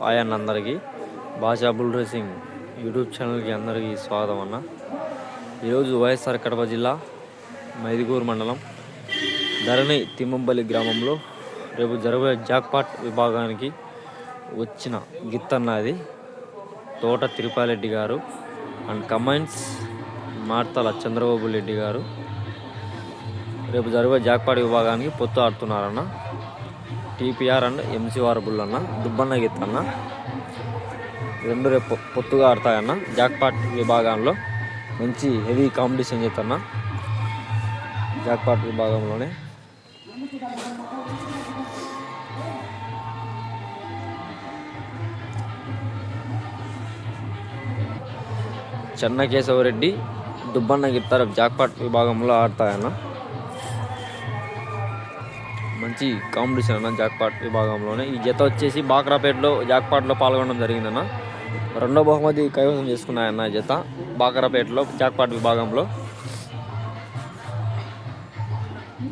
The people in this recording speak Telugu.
హాయ్ అన్న అందరికీ. బాషా బుల్ రేసింగ్ యూట్యూబ్ ఛానల్కి అందరికీ స్వాగతం అన్న. ఈరోజు వైఎస్ఆర్ కడప జిల్లా మైదుగూరు మండలం ధరణి తిమ్మంపల్లి గ్రామంలో రేపు జరగబోయే జాక్పాట్ విభాగానికి వచ్చిన గిత్తన్న అది. తోట తిరుపాలెడ్డి గారు అండ్ కమైన్స్ మార్తల చంద్రబాబు రెడ్డి గారు. రేపు జరిగే జాక్పాట్ విభాగానికి పొత్తు ఆడుతున్నారన్న. టీపీఆర్ అండ్ ఎంసీఆర్ బుల్ అన్న దుబ్బన్న గిత్త అన్న. రెండు రేపు పొత్తుగా ఆడతాయన్న. జాక్పాట్ విభాగంలో మంచి హెవీ కాంపిటీషన్ చేస్తున్నా జాక్పాట్ విభాగంలోనే. చెన్నకేశవరెడ్డి దుబ్బన్న గిత్తారు జాక్పాట్ విభాగంలో ఆడతాయన్న. మంచి కాంపిటీషన్ అన్న జాక్పాట్ విభాగంలోనే. ఈ జత వచ్చేసి బాక్రాపేటలో జాక్పాట్లో పాల్గొనడం జరిగిందన్న. రెండో బహుమతి కైవసం చేసుకున్నాయన్న ఈ జత బాక్రాపేటలో జాక్పాట్ విభాగంలో.